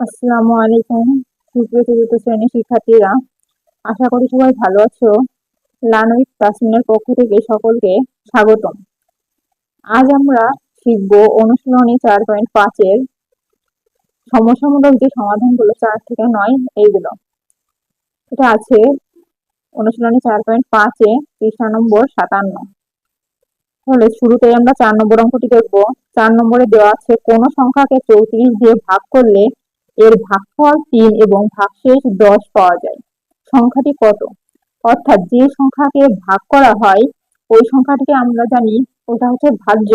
আসসালামু আলাইকুম। সুপ্রিয় চতুর্থ শ্রেণির শিক্ষার্থীরা, আশা করি সবাই ভালো আছো। উইথ তাসমিনের পক্ষ থেকে সকলকে স্বাগতম। আজ আমরা শিখব অনুশীলনী চার পয়েন্ট পাঁচের সমস্যামূলক যে সমাধানগুলো চার থেকে নয়, এইগুলো। এটা আছে অনুশীলনী চার পয়েন্ট পাঁচে পৃষ্ঠা নম্বর সাতান্ন। তাহলে শুরুতেই আমরা চার নম্বর অঙ্কটি দেখব। চার নম্বরে দেওয়া আছে কোন সংখ্যাকে চৌত্রিশ দিয়ে ভাগ করলে এর ভাগফল তিন এবং ভাগশেষ দশ পাওয়া যায়। সংখ্যাটি কত? অর্থাৎ যে সংখ্যাকে ভাগ করা হয়, ওই সংখ্যাটিকে আমরা জানি ওটা হচ্ছে ভাজ্য।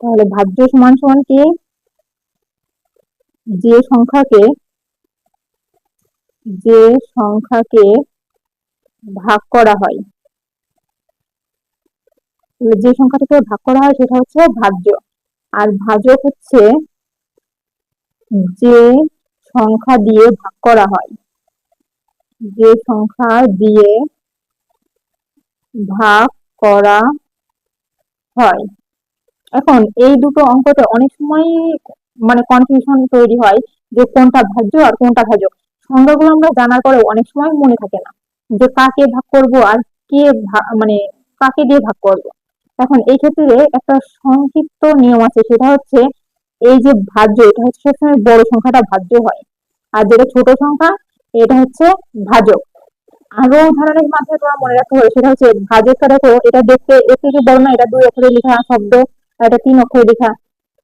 তাহলে ভাজ্য সমান সমান কি? যে সংখ্যাকে যে সংখ্যাকে ভাগ করা হয়। যে সংখ্যাটিকে ভাগ করা হয় সেটা হচ্ছে ভাজ্য। আর ভাজক হচ্ছে যে সংখ্যা দিয়ে ভাগ করা হয়, যে সংখ্যা দিয়ে ভাগ করা হয়। এখন এই দুটো অঙ্কতে অনেক সময় মানে কনফিউশন তৈরি হয় যে কোনটা ভাজ্য আর কোনটা ভাজক। সংখ্যাগুলো আমরা জানার পরেও অনেক সময় মনে থাকে না যে কাকে ভাগ করব আর কে মানে কাকে দিয়ে ভাগ করব। এখন এই ক্ষেত্রে একটা সংক্ষিপ্ত নিয়ম আছে, সেটা হচ্ছে এই যে ভাজ্য, এটা হচ্ছে সবসময় বড় সংখ্যাটা ভাজ্য হয়। আর যেটা ছোট সংখ্যা, এটা হচ্ছে ভাজক। আরও উদাহরণের মাধ্যমে তোমার মনে রাখতে হবে, সেটা হচ্ছে ভাজকটা দেখো, এটা দেখতে এর থেকে বড় না এটা দুই অক্ষরে লেখা শব্দ এটা তিন অক্ষরে লেখা।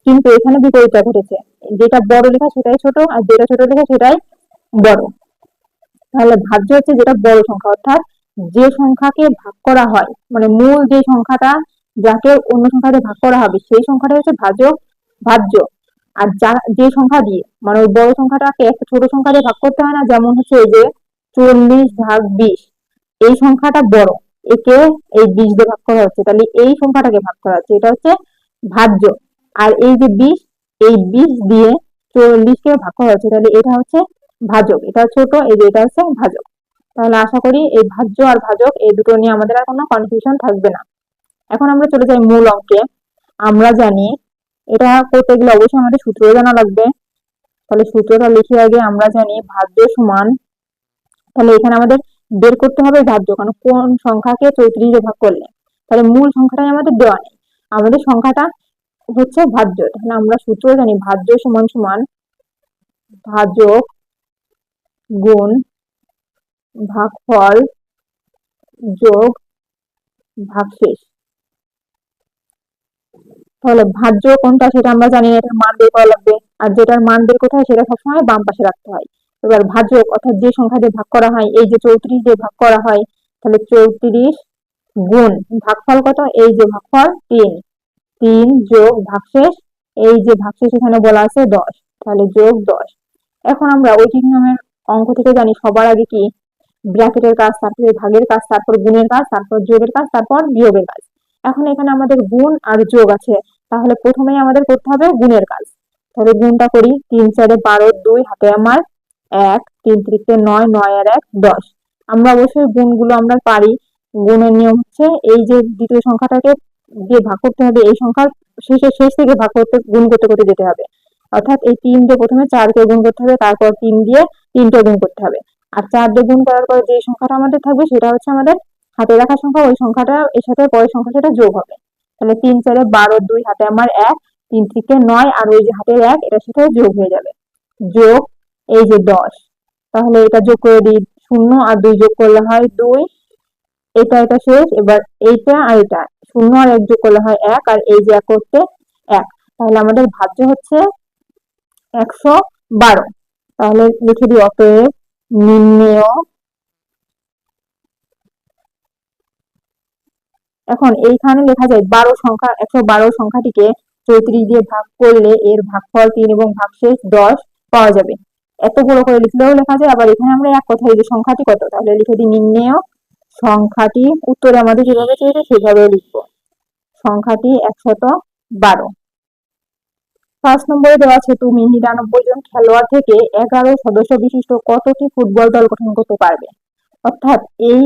কিন্তু এখানে বিপরীতটা ঘটেছে। যেটা বড় লেখা সেটাই ছোট, আর যেটা ছোট লেখা সেটাই বড়। তাহলে ভাজ্য হচ্ছে যেটা বড় সংখ্যা, অর্থাৎ যে সংখ্যাকে ভাগ করা হয় মানে মূল যে সংখ্যাটা যাকে অন্য সংখ্যাতে ভাগ করা হবে, সেই সংখ্যাটা হচ্ছে ভাজক ভাজ্য। আর যা, যে সংখ্যা দিয়ে মানে ওই বড় সংখ্যাটাকে একটা ছোট সংখ্যা দিয়ে ভাগ করতে হয় না, যেমন হচ্ছে এই যে চল্লিশ ভাগ বিশ। এই সংখ্যাটা বড়, একে এই বিশ দিয়ে ভাগ করা হচ্ছে। তাহলে এই সংখ্যাটাকে ভাগ করা হচ্ছে। এটা হচ্ছে ভাজ্য। আর এই যে বিশ, এই বিশ দিয়ে চল্লিশকে ভাগ করা হচ্ছে। তাহলে এটা হচ্ছে ভাজক। এটা ছোট, এই যে এটা হচ্ছে ভাজক। তাহলে আশা করি এই ভাজ্য আর ভাজক, এই দুটো নিয়ে আমাদের আর কোনো কনফিউশন থাকবে না। এখন আমরা চলে যাই মূল অঙ্কে। আমরা জানি এটা করতে গেলে অবশ্যই আমাদের সূত্র জানা লাগবে। তাহলে সূত্রটা লিখে আগে আমরা জানি ভাজ্য সমান। তাহলে এখানে আমাদের বের করতে হবে ভাজ্য, কারণ কোন সংখ্যাকে চৌত্রিশ ভাগ করলে? তাহলে মূল সংখ্যাটাই আমাদের দেওয়া নেই। আমাদের সংখ্যাটা হচ্ছে ভাজ্য। তাহলে আমরা সূত্র জানি ভাজ্য সমান সমান ভাজক গুণ ভাগফল যোগ ভাগশেষ। তাহলে ভাজ্য কোনটা সেটা আমরা জানি এটার মান বের করা লাগবে। আর যেটার মান বের করতে হয় সেটা সবসময় বাম পাশে রাখতে হয়। এবার ভাজক অর্থাৎ যে সংখ্যা দিয়ে ভাগ করা হয়, এই যে চৌত্রিশ দিয়ে ভাগ করা হয়, তাহলে চৌত্রিশ গুণ ভাগফল কত? এই যে ভাগফল তিন। তিন যোগ ভাগশেষ, এই যে ভাগশেষ এখানে বলা আছে দশ। তাহলে যোগ দশ। এখন আমরা ঐকিক নিয়মের অঙ্ক থেকে জানি সবার আগে কি? ব্র্যাকেটের কাজ, তারপরে ভাগের কাজ, তারপর গুণের কাজ, তারপর যোগের কাজ, তারপর বিয়োগের কাজ। এখন এখানে আমাদের গুণ আর যোগ আছে। তাহলে প্রথমেই আমাদের করতে হবে গুণের কাজ। তাহলে গুণটা করি তিন চারে বারো দুই, হাতে আমার এক, তিন ত্রিকে নয় নয় আর এক, দশ। আমরা অবশ্যই গুণগুলো আমরা পারি। গুণের নিয়ম হচ্ছে এই যে দ্বিতীয় সংখ্যাটাকে দিয়ে ভাগ করতে হবে, এই সংখ্যার শেষের শেষ থেকে ভাগ করতে, গুণ করতে করতে যেতে হবে। অর্থাৎ এই তিন দিয়ে প্রথমে চারকে গুণ করতে হবে, তারপর তিন দিয়ে তিনটে গুণ করতে হবে। আর চার দিয়ে গুণ করার পর যে সংখ্যাটা আমাদের থাকবে, সেটা হচ্ছে আমাদের হাতে রাখা সংখ্যা, ওই সংখ্যাটা, এর সাথে পরের সংখ্যা সেটা যোগ হবে। তাহলে তিন চারে বারো দুই হাতে আমার এক, তিন থেকে নয় আর ওই যে হাতের এক, এটার সাথে যোগ হয়ে যাবে। যোগ, এই যে দশ। তাহলে এটা যোগ করে দিই শূন্য আর দুই যোগ করলে হয় দুই। এটা এটা শেষ। এবার এইটা আর এটা। শূন্য আর এক যোগ করলে হয় এক আর এই যে এক করতে এক। তাহলে আমাদের ভাজ্য হচ্ছে একশো বারো। তাহলে লিখে দিই অতএব নির্ণেয় এখন এইখানে লেখা যায় বারো সংখ্যা, একশো বারো সংখ্যাটিকে চৌত্রিশ দিয়ে ভাগ করলে এর ভাগফল তিন এবং ভাগশেষ দশ পাওয়া যাবে। এত বড় করে লিখলেও লেখা যায়, আবার এখানে আমরা এক কথায় যে সংখ্যাটি কত, তাহলে লিখে দিই নির্ণেয় সংখ্যাটি উত্তরে আমাদের যেভাবে চেয়েছে সেভাবে লিখব। সংখ্যাটি একশত বারো। পাঁচ নম্বরে দেওয়া আছে, তুমি নিরানব্বই জন খেলোয়াড় থেকে এগারো সদস্য বিশিষ্ট কতটি ফুটবল দল গঠন করতে পারবে? অর্থাৎ এই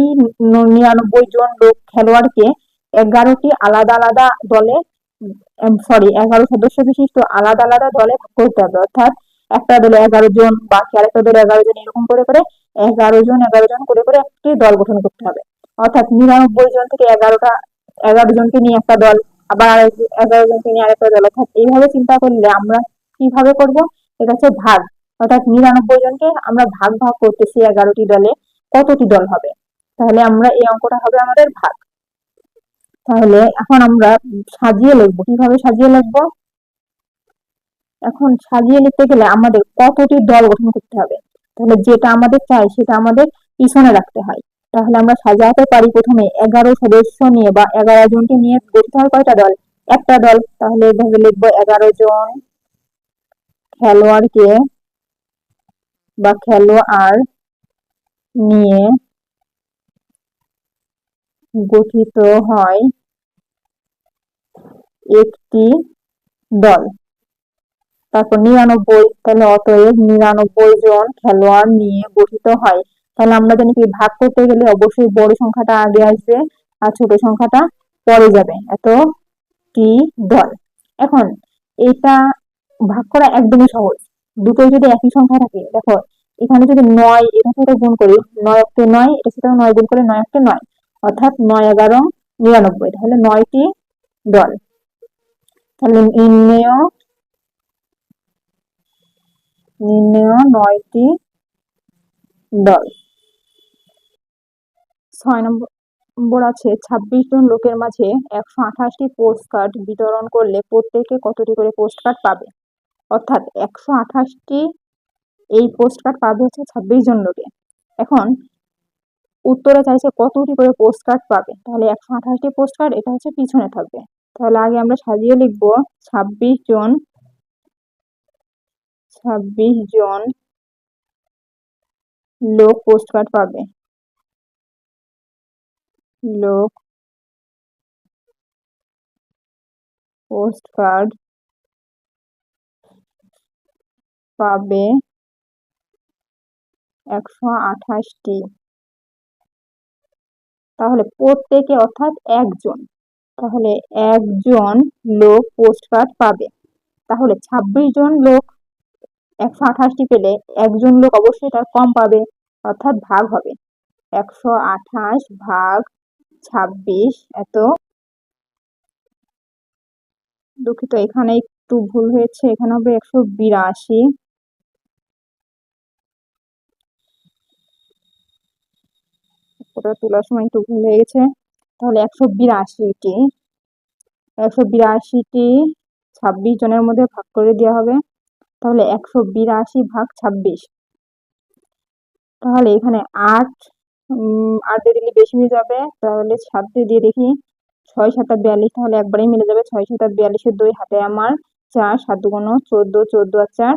নিরানব্বই জন লোক খেলোয়াড়কে এগারোটি আলাদা আলাদা দলে সরি এগারো সদস্য বিশিষ্ট আলাদা আলাদা দলে ভাগ করতে হবে অর্থাৎ একটা দলে এগারো জন বাকি আরেকটা দলে এগারো জন এরকম করে করে, এগারো জন এগারো জন করে করে একটি দল গঠন করতে হবে। অর্থাৎ নিরানব্বই জন থেকে এগারোটা, এগারো জনকে নিয়ে একটা দল, আবার এগারো জনকে নিয়ে আরেকটা দল। অর্থাৎ এইভাবে চিন্তা করলে আমরা কীভাবে করব? এটা হচ্ছে ভাগ। অর্থাৎ নিরানব্বই জনকে আমরা ভাগ ভাগ করতেছি এগারোটি দলে, কতটি দল হবে? তাহলে আমরা এই অঙ্কটা হবে আমাদের ভাগ। তাহলে এখন আমরা সাজিয়ে লিখব। কীভাবে সাজিয়ে লিখব? এখন সাজিয়ে লিখতে গেলে আমাদের কতটি দল গঠন করতে হবে? তাহলে যেটা আমাদের চাই সেটা আমাদের পিছনে রাখতে হয়। তাহলে আমরা সাজাতে পারি প্রথমে এগারো সদস্য নিয়ে বা এগারো জনকে নিয়ে গঠিত হয় কয়টা দল? একটা দল। তাহলে এভাবে লিখব এগারো জন খেলোয়াড়কে বা খেলোয়াড় নিয়ে গঠিত হয় একটি দল। তারপর নিরানব্বই, তাহলে অতএব নিরানব্বই জন খেলোয়াড় নিয়ে গঠিত হয়। তাহলে আমরা জানি কি, ভাগ করতে গেলে অবশ্যই বড় সংখ্যাটা আগে আসবে আর ছোট সংখ্যাটা পরে যাবে। এত টি দল? এখন এটা ভাগ করা একদমই সহজ। দুটোই যদি একই সংখ্যা থাকে, দেখো এখানে যদি নয়, এটা সাথে গুণ করি? নয় একটে নয়, এটা সাথে নয় গুণ করে নয় একটে নয়। অর্থাৎ নয় এগারো নিরানব্বই, তাহলে নয়টি দল। তাহলে নির্ণয় নির্ণয় নয়টি দল। ছয় নম্বর আছে, ছাব্বিশ জন লোকের মাঝে একশো আঠাশটি পোস্ট কার্ড বিতরণ করলে প্রত্যেকে কতটি করে পোস্ট কার্ড পাবে? অর্থাৎ একশো আঠাশটি এই পোস্ট কার্ড পাবে হচ্ছে ছাব্বিশ জন লোকে। এখন উত্তরে চাইছে কতটি করে পোস্ট কার্ড পাবে? তাহলে একশো আঠাশটি পোস্ট কার্ড এটা হচ্ছে পিছনে থাকবে। তাহলে আগে আমরা সাজিয়ে লিখব ছাব্বিশ জন ছাব্বিশ জন লোক পোস্ট কার্ড পাবে। লোক পোস্ট কার্ড পাবে একশো আঠাশটি। তাহলে প্রত্যেকে অর্থাৎ একজন। তাহলে একজন লোক পোস্ট কার্ড পাবে। তাহলে ছাব্বিশ জন লোক, একশো আঠাশটি পেলে একজন লোক অবশ্যই তার কম পাবে, অর্থাৎ ভাগ হবে। একশো আঠাশ ভাগ ছাব্বিশ, এত। দুঃখিত, এখানে একটু ভুল হয়েছে, এখানে হবে একশো বিরাশি। ওটা তোলার সময় একটু ভুল গেছে। তাহলে একশো বিরাশিটি একশো বিরাশিটি ছাব্বিশ জনের মধ্যে ভাগ করে দেওয়া হবে। তাহলে একশো বিরাশি ভাগ ছাব্বিশ। তাহলে এখানে আট আট দিলে বেশি হয়ে যাবে। তাহলে সাত দিয়ে দেখি, ছয় সাতটা বিয়াল্লিশ, তাহলে একবারেই মিলে যাবে। ছয় সাতটা বিয়াল্লিশের দুই হাতে আমার চার, সাত দুগুণ চোদ্দ চোদ্দ আর চার,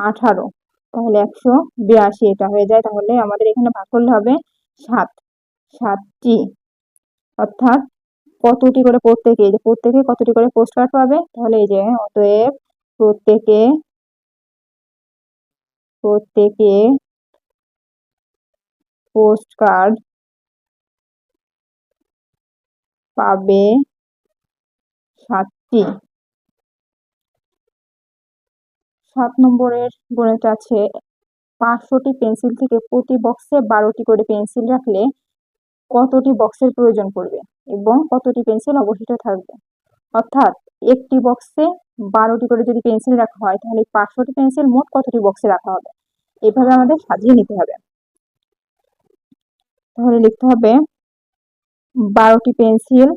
আঠারো। তাহলে একশো বিরাশি এটা হয়ে যায়। তাহলে আমাদের এখানে ভাগ করলে হবে সাত। সাতটি। অর্থাৎ কতটি করে প্রত্যেকে? এই যে প্রত্যেকে কতটি করে পোস্ট কার্ড পাবে? তাহলে এই যে অতএব প্রত্যেকে প্রত্যেকে পোস্ট কার্ড পাবে সাতটি। সাত নম্বরের গণিত আছে, পাঁচশোটি পেন্সিল থেকে প্রতি বক্সে বারোটি করে পেন্সিল রাখলে কতটি বক্সের প্রয়োজন পড়বে এবং কতটি পেন্সিল অবশিষ্ট থাকবে। অর্থাৎ একটি বক্সে বারোটি করে যদি পেন্সিল রাখা হয়, তাহলে পাঁচশোটি পেন্সিল মোট কতটি বক্সে রাখা হবে? এভাবে আমাদের সাজিয়ে নিতে হবে। তাহলে লিখতে হবে, বারোটি পেন্সিল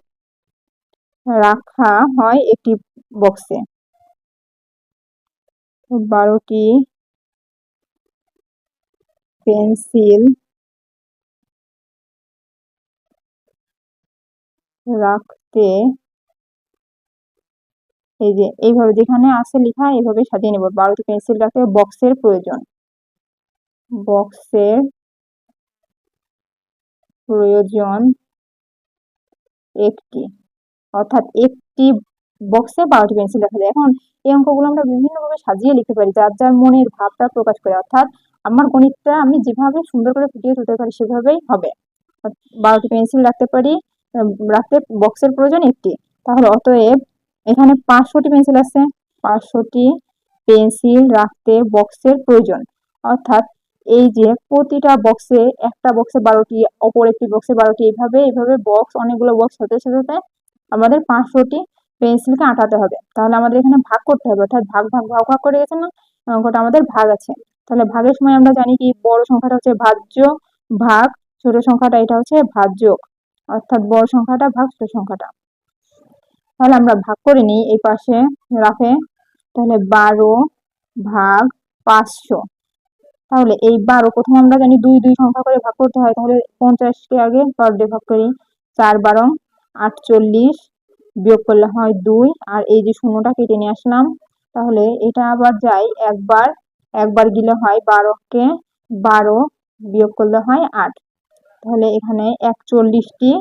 রাখা হয় একটি বক্সে। বারোটি পেন্সিল রাখতে এই যে, এইভাবে যেখানে আছে লেখা, এইভাবে সাজিয়ে নেব। বারোটি পেন্সিল রাখতে বক্সের প্রয়োজন। বক্সের প্রয়োজন একটি। অর্থাৎ একটি বক্সে বারোটি পেন্সিল রাখা যায়। এখন এই অঙ্কগুলো আমরা বিভিন্নভাবে সাজিয়ে লিখতে পারি, যার যার মনের ভাবটা প্রকাশ করে। অর্থাৎ আমার গণিতটা আমি যেভাবে সুন্দর করে ফুটিয়ে তুলতে পারি, সেভাবেই হবে। বারোটি পেন্সিল রাখতে পারি রাখতে বক্সের প্রয়োজন একটি। তাহলে অতএব এখানে পাঁচশোটি পেন্সিল আছে। পাঁচশোটি পেন্সিল রাখতে বক্সের প্রয়োজন। অর্থাৎ এই যে প্রতিটা বক্সে একটা বক্সে বারোটি, অপর একটি বক্সে বারোটি এইভাবে এইভাবে বক্স অনেকগুলো বক্স হতে সাথে আমাদের পাঁচশোটি পেন্সিলকে আঁটাতে হবে। তাহলে আমাদের এখানে ভাগ করতে হবে। অর্থাৎ ভাগ ভাগ ভাগ ভাগ করে গেছে না? অঙ্কটা আমাদের ভাগ আছে। তাহলে ভাগের সময় আমরা জানি কি বড় সংখ্যাটা হচ্ছে ভাজ্য, ভাগ, ছোট সংখ্যাটা এটা হচ্ছে ভাজ্য অর্থাৎ বড় সংখ্যাটা ভাগ ছোট সংখ্যাটা। তাহলে আমরা ভাগ করে নিই এই পাশে রাখে তাহলে বারো ভাগ পাঁচশো। তাহলে এই বারো প্রথমে আমরা জানি দুই দুই সংখ্যা করে ভাগ করতে হয়। তাহলে পঞ্চাশকে আগে পার ডে ভাগ করি। চার বারো আটচল্লিশ বিয়োগ করলে হয় দুই। আর এই যে শূন্যটা কেটে নিয়ে আসলাম, তাহলে এটা আবার যাই একবার। একবার গিলে হয় বারোকে। বারো বিয়োগ করলে হয় আট। তাহলে এখানে একচল্লিশটি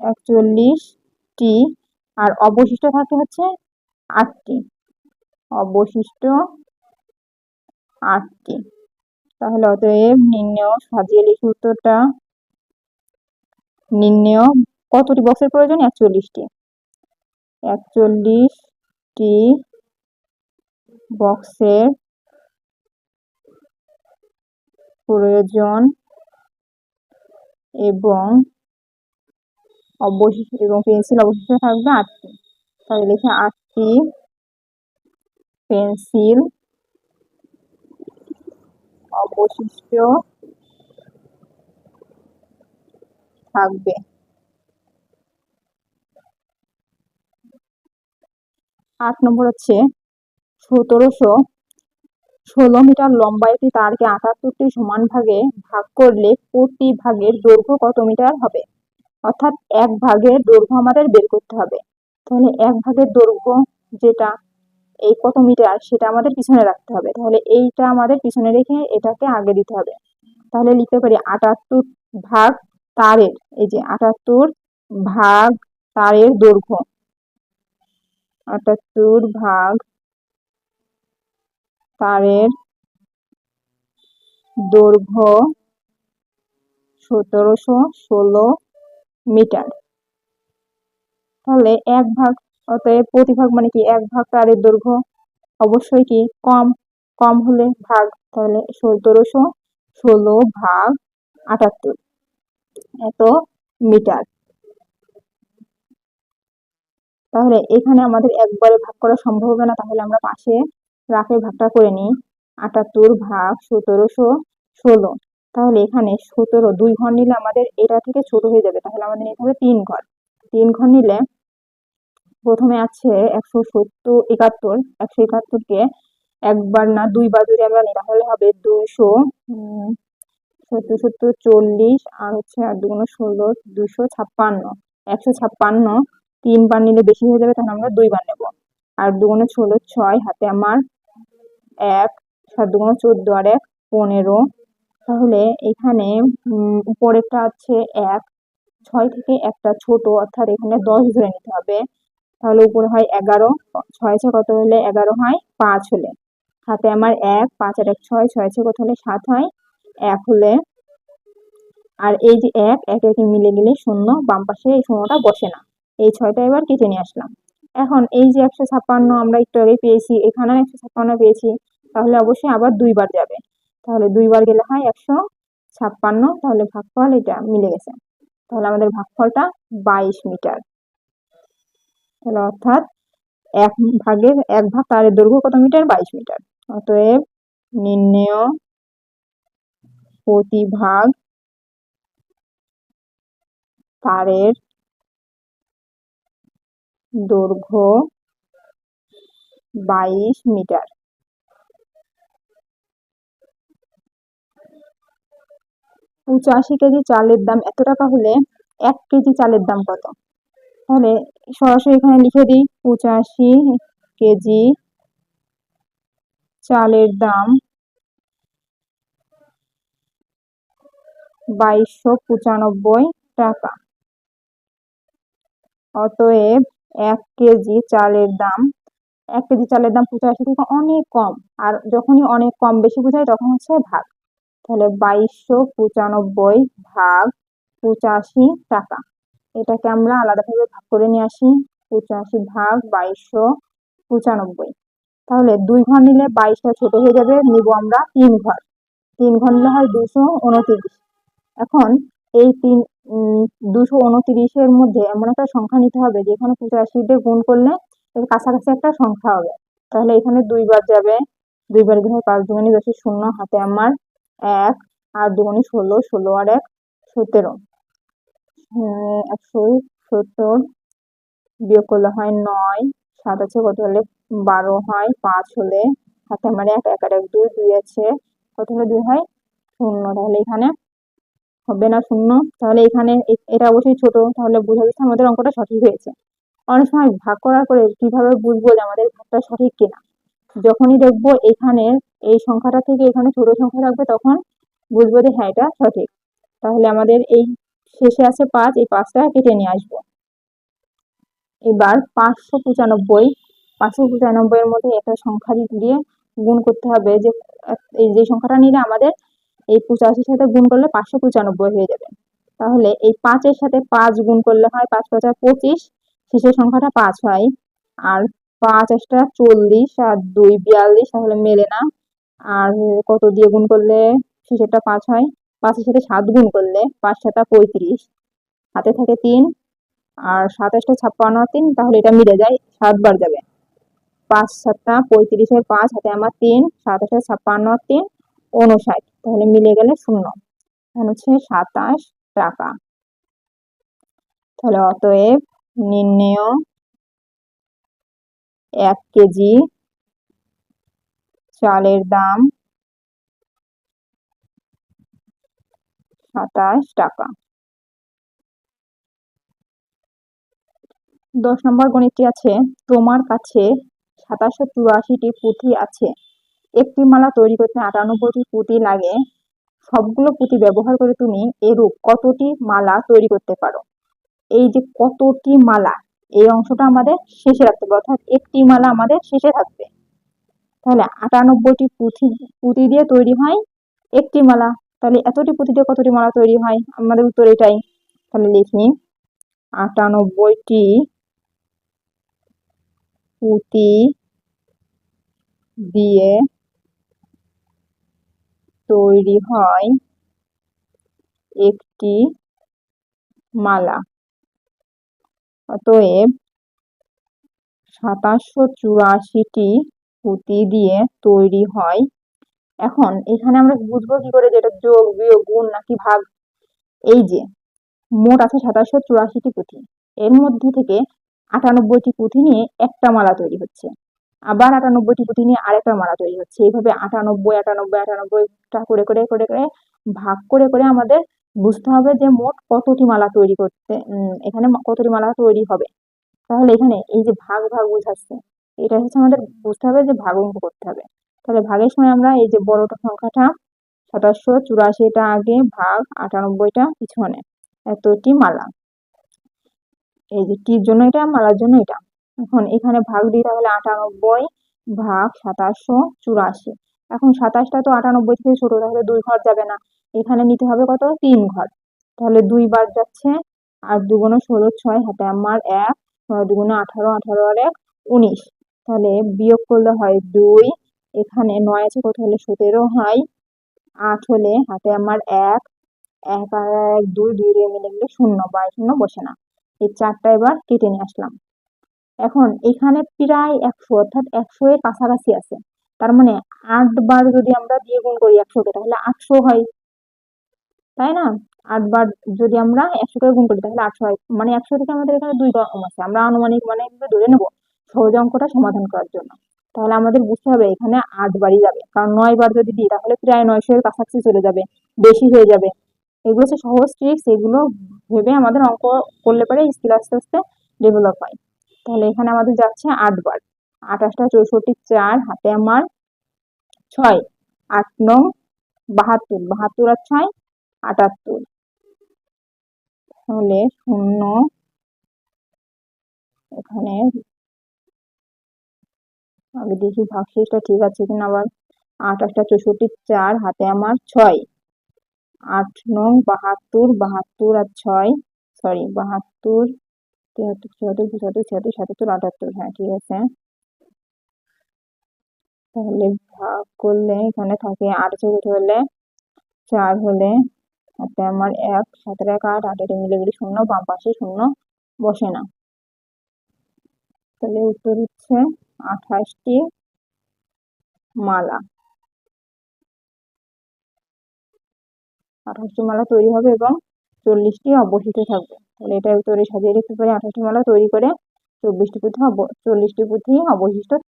একচল্লিশটি, আর অবশিষ্ট থাকে হচ্ছে আটটি। অবশিষ্ট আটটি। তাহলে অতএব নির্ণয় সাজিয়ে লিখি উত্তরটা। নির্ণয় কতটি বক্সের প্রয়োজন? একচল্লিশটি। একচল্লিশটি বক্সের প্রয়োজন এবং অবশিষ্ট এবং পেন্সিল অবশিষ্ট থাকবে আটটি। তাহলে লিখে আটটি পেন্সিল অবশিষ্ট থাকবে। আট নম্বর হচ্ছে সতেরোশো ষোলো মিটার লম্বা একটি তারকে আটাত্তরটি সমান ভাগে ভাগ করলে প্রতি ভাগের দৈর্ঘ্য কত মিটার হবে? অর্থাৎ এক ভাগের দৈর্ঘ্য আমাদের বের করতে হবে। তাহলে এক ভাগের দৈর্ঘ্য যেটা, এই কত মিটার, সেটা আমাদের পিছনে রাখতে হবে। তাহলে এইটা আমাদের পিছনে রেখে এটাকে আগে দিতে হবে। তাহলে লিখতে পারি আটাত্তর ভাগ তারের, এই যে আটাত্তর ভাগ তারের দৈর্ঘ্য। আটাত্তর ভাগ তারের দৈর্ঘ্য সতেরোশো ষোলো মিটার। তাহলে এক ভাগ, অতএব প্রতি ভাগ মানে কি? এক ভাগ তারের দৈর্ঘ্য অবশ্যই কি? কম কম হলে ভাগ, তাহলে সতেরোশো ষোলো ভাগ আটাত্তর এত মিটার। তাহলে এখানে আমাদের একবারে ভাগ করা সম্ভব হবে না, তাহলে আমরা পাশে রাখে ভাগটা করে নিই। আটাত্তর ভাগ সতেরোশো ষোলো। তাহলে এখানে সতেরো, দুই ঘর নিলে আমাদের এটা থেকে ছোট হয়ে যাবে। তাহলে আমাদের নিতে হবে তিন ঘর। তিন ঘর নিলে প্রথমে আছে একশো সত্তর একাত্তর। একশো একাত্তরকে একবার না দুইবার যদি আমরা নিই, তাহলে হবে দুইশো সত্তর সত্তর, চল্লিশ আর হচ্ছে আর দুগুণ ষোলো দুশো ছাপ্পান্ন। একশো ছাপ্পান্ন তিনবার নিলে বেশি হয়ে যাবে, তাহলে আমরা দুইবার নেব। আর দুগুণে ষোলো, ছয় হাতে আমার এক সাত দুগুণ চোদ্দ আর এক, পনেরো। তাহলে এখানে উপরেরটা আছে এক। ছয় থেকে একটা ছোট, অর্থাৎ এখানে দশ ধরে নিতে হবে। তাহলে উপরে হয় এগারো। ছয় ছয় কত হলে এগারো হয়? পাঁচ হলে। হাতে আমার এক, পাঁচ আর এক ছয় ছয় ছয় কত হলে সাত হয়? এক হলে। আর এই যে এক এক একে মিলে গেলে শূন্য, বাম পাশে এই শূন্যটা বসে না। এই ছয়টা এবার কেটে নিয়ে আসলাম। এখন এই যে একশো ছাপ্পান্ন আমরা একটু আগে পেয়েছি, এখানেও একশো ছাপ্পান্ন পেয়েছি, তাহলে অবশ্যই আবার দুইবার যাবে। তাহলে দুইবার গেলে হয় একশো ছাপ্পান্ন, তাহলে ভাগফল এটা মিলে গেছে। তাহলে আমাদের ভাগফলটা বাইশ মিটার। তাহলে অর্থাৎ এক ভাগের এক ভাগ তারের দৈর্ঘ্য কত মিটার? বাইশ মিটার। অতএব নির্ণেয় প্রতি ভাগ তারের দৈর্ঘ্য বাইশ মিটার। পঁচাশি কেজি চালের দাম এত টাকা হলে এক কেজি চালের দাম কত? তাহলে সরাসরি এখানে লিখে দিই, পঁচাশি কেজি চালের দাম বাইশশো পঁচানব্বই টাকা। অতএব এক কেজি চালের দাম, এক কেজি চালের দাম পঁচাশি থেকে অনেক কম। আর যখনই অনেক কম বেশি বোঝায় তখন হচ্ছে ভাগ। তাহলে বাইশশো পঁচানব্বই ভাগ পঁচাশি টাকা। এটাকে আমরা আলাদাভাবে ভাগ করে নিয়ে আসি। পঁচাশি ভাগ বাইশশো পঁচানব্বই। তাহলে দুই ঘর নিলে বাইশটা ছোট হয়ে যাবে, নিব আমরা তিন ঘর। তিন ঘর নিলে হয় দুশো উনত্রিশ। এখন এই তিন দুশো উনত্রিশের মধ্যে এমন একটা সংখ্যা নিতে হবে, যেখানে পঁচাশি দিয়ে গুণ করলে এর কাছাকাছি একটা সংখ্যা হবে। তাহলে এখানে দুইবার যাবে, দুইবার গুণে পাঁচ দুগুণি দশে শূন্য, হাতে আমার এক, আর দুগুণি ষোলো ষোলো আর এক, সতেরো। একশো সত্তর বিয়োগ করলে হয় নয়, সাত আছে কত হলে? বারো হয় পাঁচ হলে, হাতে আমার এক এক আর এক দুই দুই আছে, কত হলে? দুই হয় শূন্য। তাহলে এখানে হবে না শূন্য? তাহলে এখানে এটা অবশ্যই ছোট। তাহলে বোঝা যাচ্ছে আমাদের অঙ্কটা সঠিক হয়েছে। অনেক সময় ভাগ করার পরে কীভাবে বুঝব যে আমাদের ভাগটা সঠিক কিনা? যখনই দেখব এখানে এই সংখ্যাটা থেকে এখানে ছোট সংখ্যা থাকবে, তখন বুঝব যে হ্যাঁ এটা সঠিক। তাহলে আমাদের এই শেষে আছে পাঁচ, এই পাঁচটা কেটে নিয়ে আসব। এবার পাঁচশো পঁচানব্বই পাঁচশো পঁচানব্বই এর মধ্যে একটা সংখ্যা দিয়ে গুণ করতে হবে যে, এই যে সংখ্যাটা নিলে আমাদের এই পঁচাশির সাথে গুণ করলে পাঁচশো পঁচানব্বই হয়ে যাবে। তাহলে এই পাঁচের সাথে পাঁচ গুণ করলে হয় পাঁচ পাঁচা পঁচিশ, শেষের সংখ্যাটা পাঁচ হয়। আর পাঁচ একটা চল্লিশ আর দুই বিয়াল্লিশ, তাহলে মেলে না। আর কত দিয়ে গুণ করলে শেষেরটা পাঁচ হয়? পাঁচের সাথে সাত গুণ করলে পাঁচ সাতা পঁয়ত্রিশ। হাতে থাকে তিন, আর সাতাশটা ছাপ্পান্ন তিন, তাহলে এটা মিলে যায়, সাতবার যাবে। পাঁচ সাতটা পঁয়ত্রিশের পাঁচ, হাতে আমার তিন সাতাশে ছাপ্পান্ন তিন উনষাট তাহলে মিলে গেলে শূন্য। হচ্ছে সাতাশ টাকা। তাহলে অতএব নির্ণেয় এক কেজি চালের দাম সাতাশ টাকা। দশ নম্বর গণিতটি আছে, তোমার কাছে সাতাশশো চুরাশিটি পুঁথি আছে। একটি মালা তৈরি করতে আটানব্বইটি পুঁতি লাগে। সবগুলো পুঁতি ব্যবহার করে তুমি এরূপ কতটি মালা তৈরি করতে পারো? এই যে কতটি মালা, এই অংশটা আমাদের শেষে রাখতে হবে, অর্থাৎ একটি মালা আমাদের শেষে থাকবে। তাহলে আটানব্বইটি পুঁথি, পুঁতি দিয়ে তৈরি হয় একটি মালা। তাহলে এতটি পুঁতি দিয়ে কতটি মালা তৈরি হয়? আমাদের উত্তর এটাই। তাহলে লিখি, আটানব্বইটি পুঁতি দিয়ে তৈরি হয় একটি মালা। অতএব সাতাশশো চুরাশিটি পুঁতি দিয়ে তৈরি হয়। এখন এখানে আমরা বুঝব কি করে যেটা যোগ, বিয়োগ, গুণ নাকি ভাগ? এই যে মোট আছে সাতাশশো চুরাশিটি পুঁথি এর মধ্যে থেকে আটানব্বইটি পুঁথি নিয়ে একটা মালা তৈরি হচ্ছে। আবার আটানব্বইটি পুঁথি নিয়ে আরেকটা মালা তৈরি হচ্ছে। এইভাবে আটানব্বই আটানব্বই, আটানব্বইটা করে করে করে করে, ভাগ করে করে আমাদের বুঝতে হবে যে মোট কতটি মালা তৈরি করতে এখানে কতটি মালা তৈরি হবে। তাহলে এখানে এই যে ভাগ ভাগ বুঝাচ্ছে, এটা হচ্ছে আমাদের বুঝতে হবে যে ভাগ অঙ্ক করতে হবে। তাহলে ভাগের সময় আমরা এই যে বড়টা সংখ্যাটা, সাতাশশো চুরাশিটা আগে ভাগ, আটানব্বইটা পিছনে, এতটি মালা। এই যে টির জন্য এটা, মালার জন্য এটা। এখন এখানে ভাগ দিই তাহলে আটানব্বই ভাগ সাতাশশো চুরাশি। এখন সাতাশটা তো আটানব্বই থেকে ছোট, তাহলে দুই ঘর যাবে না। এখানে নিতে হবে কত? তিন ঘর। তাহলে দুই বার যাচ্ছে আর দুগুণো ষোলো, ছয় হাতে আমার এক, ছয় দুগুণে আঠারো আঠারো আর এক, উনিশ। তাহলে বিয়োগ করলে হয় দুই, এখানে নয় আছে, কত হলে সতেরো হয় আট হলে হাতে আমার এক এক আর এক, দুই দুই দিয়ে মিলে গেলে শূন্য বা শূন্য বসে না। এই চারটা এবার কেটে নিয়ে আসলাম। এখন এখানে প্রায় একশো, অর্থাৎ একশো এর কাছাকাছি আছে। তার মানে আট বার যদি আমরা দিয়ে গুণ করি একশোকে তাহলে আটশো হয়। তাই না? আটবার যদি আমরা একশোকে গুণ করি, তাহলে আটশো হয়। মানে একশো থেকে আমাদের এখানে দুই রকম আছে। আমরা আনুমানিক মানে ধরে নেব সহজ অঙ্কটা সমাধান করার জন্য। তাহলে আমাদের বুঝতে হবে এখানে আট বারই যাবে। কারণ নয় বার যদি দিই, তাহলে প্রায় নয়শো এর কাছাকাছি চলে যাবে। বেশি হয়ে যাবে। এগুলো হচ্ছে সহজ ট্রিক্স এগুলো ভেবে আমাদের অঙ্ক করলে পরে স্কিল আস্তে আস্তে ডেভেলপ হয়। তাহলে এখানে আমাদের যাচ্ছে আটবার। আঠাশটা চৌষট্টি চার হাতে আমার ছয়, আট নং বাহাত্তর বাহাত্তর আর ছয়, আটাত্তর। তাহলে শূন্য এখানে আগে দেখি ভাগশেষটা ঠিক আছে কিনা আবার। আঠাশটা চৌষট্টি চার হাতে আমার ছয়, আট নং বাহাত্তর বাহাত্তর আর ছয় সরি বাহাত্তর তেহাত্তর চুয়াত্তর পঁচাত্তর ছিয়াত্তর সাতাত্তর আটাত্তর হ্যাঁ ঠিক আছে তাহলে ভাগ করলে এখানে থাকে আট চৌকট হলে চার হলে হাতে আমার এক সাতের এক আট আটের মিলে গেলে শূন্য বাম পাশে শূন্য বসে না তাহলে উত্তর হচ্ছে আঠাশটি মালা আঠাশটি মালা তৈরি হবে এবং চল্লিশটি অবশিষ্ট থাকবে। তাহলে এটা উত্তরে সাজিয়ে রেখে পারি আঠাশটি মালা তৈরি করে চব্বিশটি পুঁথি চল্লিশটি পুঁথি অবশিষ্ট